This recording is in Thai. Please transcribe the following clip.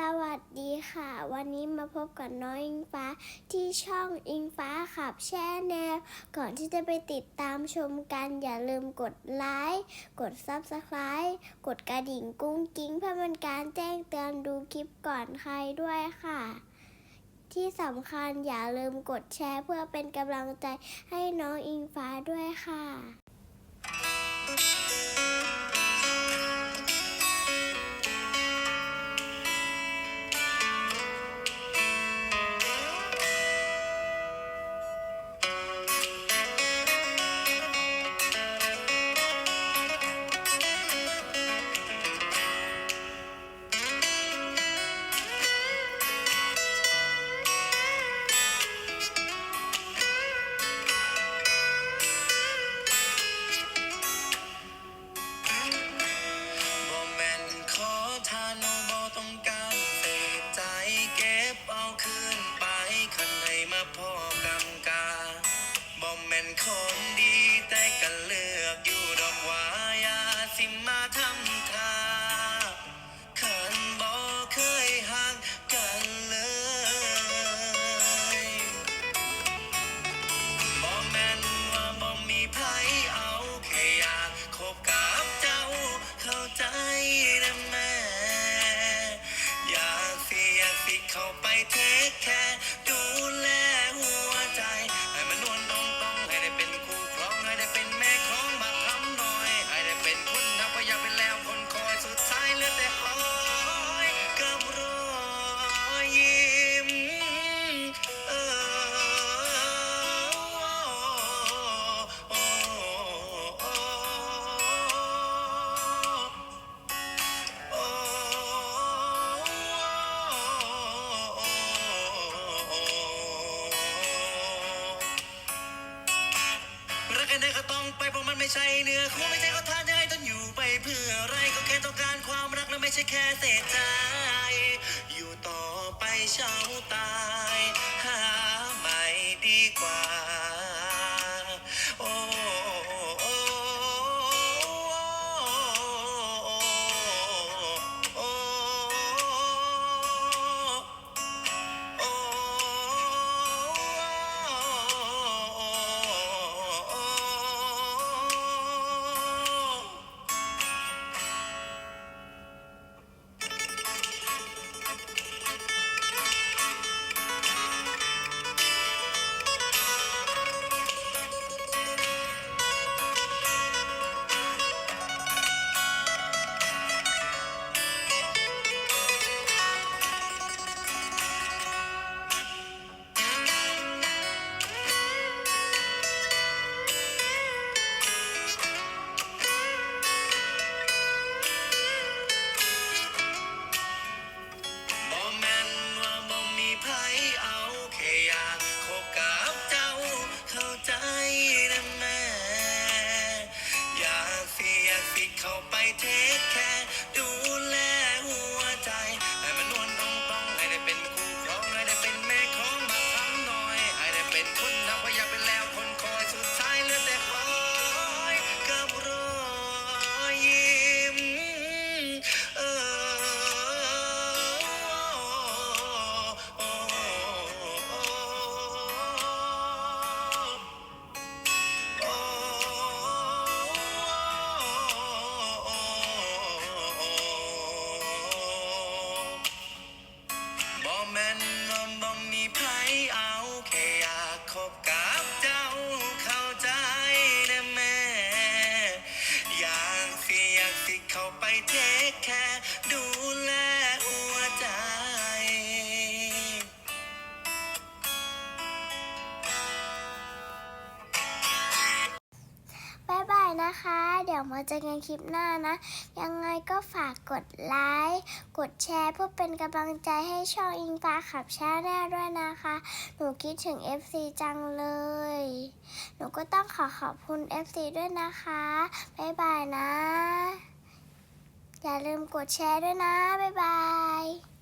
สวัสดีค่ะ วันนี้มาพบกับน้องอิงฟ้าที่ช่องอิงฟ้าขับแช่แนว ก่อนที่จะไปติดตามชมกันอย่าลืมกดไลค์กด Subscribe กดกระดิ่งกุ้งกิ้งเพื่อเป็นการแจ้งเตือนดูคลิปก่อนใครด้วยค่ะ ที่สำคัญอย่าลืมกดแชร์เพื่อเป็นกำลังใจให้น้องอิงฟ้าด้วยค่ะ บ่ ไม่ใช่เนื้อคู่ไม่ใช่เขาทานจะให้ต้องอยู่ไปเพื่ออะไรก็แค่ต้องการความรักและไม่ใช่แค่เศษใจ อยู่ต่อไปเช้าตายหา ไปเทคแคร์ นะคะ เดี๋ยวมาเจอกันคลิปหน้านะ ยังไงก็ฝากกดไลค์ กดแชร์เพื่อเป็นกำลังใจให้ช่องอิงฟ้าขับชาแนลด้วยนะคะ หนูคิดถึง FC จังเลย หนูก็ต้องขอขอบคุณ FC ด้วยนะคะ บ๊ายบายนะ อย่าลืมกดแชร์ด้วยนะ บ๊ายบาย